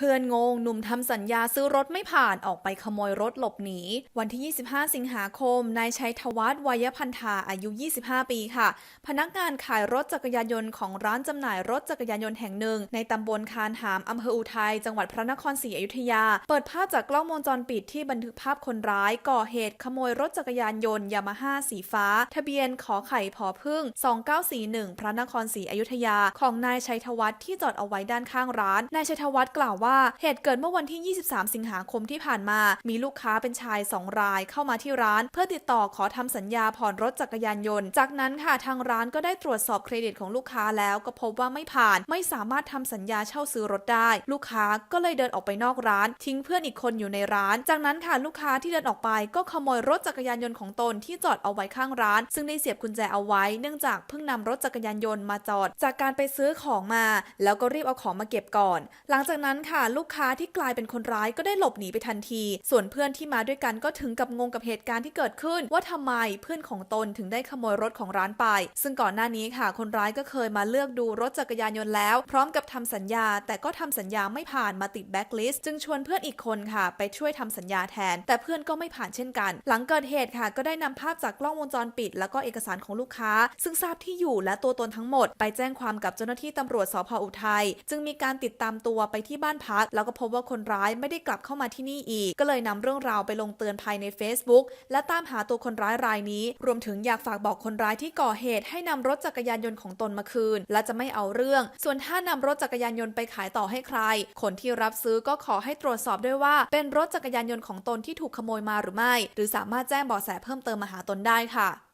พื่อนงงหนุ่มทำสัญญาซื้อรถไม่ผ่านออกไปขโมยรถหลบหนี วันที่ 25 สิงหาคม นายชัยธวัฒน์วัยพันธาอายุ 25 ปีค่ะ พนักงานขายรถจักรยานยนต์ของร้านจำหน่ายรถจักรยานยนต์แห่งหนึ่ง ในตำบลคานหามอำเภออุทัยจังหวัดพระนครศรีอยุธยา เปิดภาพจากกล้องวงจรปิดที่บันทึกภาพคนร้าย ก่อเหตุขโมยรถจักรยานยนต์ยามาฮ่าสีฟ้า ทะเบียนขอไข่พอพึ่ง 2941 พระนครศรีอยุธยา ของนายชัยธวัฒน์ที่จอดเอาไว้ด้านข้างร้าน นายชัยธวัฒน์กล่าวว่าเหตุเกิดเมื่อวันที่ 23 สิงหาคมที่ผ่านมา มีลูกค้าเป็นชาย 2 รายเข้ามาที่ร้าน เพื่อติดต่อขอทำสัญญาผ่อนรถจักรยานยนต์ จากนั้นค่ะทางร้านก็ได้ตรวจสอบเครดิตของลูกค้าแล้วก็พบว่าไม่ผ่าน ไม่สามารถทำสัญญาเช่าซื้อรถได้ ลูกค้าก็เลยเดินออกไปนอกร้าน ทิ้งเพื่อนอีกคนอยู่ในร้าน จากนั้นค่ะลูกค้าที่เดินออกไปก็ขโมยรถจักรยานยนต์ของตนที่จอดเอาไว้ข้างร้าน ซึ่งได้เสียบกุญแจเอาไว้ เนื่องจากเพิ่งนำรถจักรยานยนต์มาจอด จากการไปซื้อของมา แล้วก็รีบเอาของมาเก็บก่อน หลังจากนั้นค่ะลูกค้าที่กลายเป็นคนร้ายก็ได้หลบหนีไปทันที ส่วนเพื่อนที่มาด้วยกันก็ถึงกับงงกับเหตุการณ์ที่เกิดขึ้น ว่าทำไมเพื่อนของตนถึงได้ขโมยรถของร้านไป ซึ่งก่อนหน้านี้ค่ะ คนร้ายก็เคยมาเลือกดูรถจักรยานยนต์แล้ว พร้อมกับทำสัญญา แต่ก็ทำสัญญาไม่ผ่านมาติดแบ็คลิสต์จึงชวนเพื่อนอีกคนค่ะ ไปช่วยทำสัญญาแทน แต่เพื่อนก็ไม่ผ่านเช่นกัน หลังเกิดเหตุค่ะ ก็ได้นำภาพจากกล้องวงจรปิด แล้วก็เอกสารของลูกค้า ซึ่งทราบที่อยู่และตัวตนทั้งหมด ไปแจ้งความกับเจ้าหน้าที่ตำรวจสพอุทัยจึงมีการติดตามตัวไปที่บ้านพักแล้วก็พบว่าคนร้ายไม่ได้กลับเข้ามาที่นี่อีก ก็เลยนำเรื่องราวไปลงเตือนภายใน Facebook และตามหาตัวคนร้ายรายนี้ รวมถึงอยากฝากบอกคนร้ายที่ก่อเหตุ ให้นำรถจักรยานยนต์ของตนมาคืน และจะไม่เอาเรื่อง ส่วนถ้านำรถจักรยานยนต์ไปขายต่อให้ใคร คนที่รับซื้อก็ขอให้ตรวจสอบด้วยว่า เป็นรถจักรยานยนต์ของตนที่ถูกขโมยมาหรือไม่ หรือสามารถแจ้งเบาะแสเพิ่มเติมมาหาตนได้ค่ะ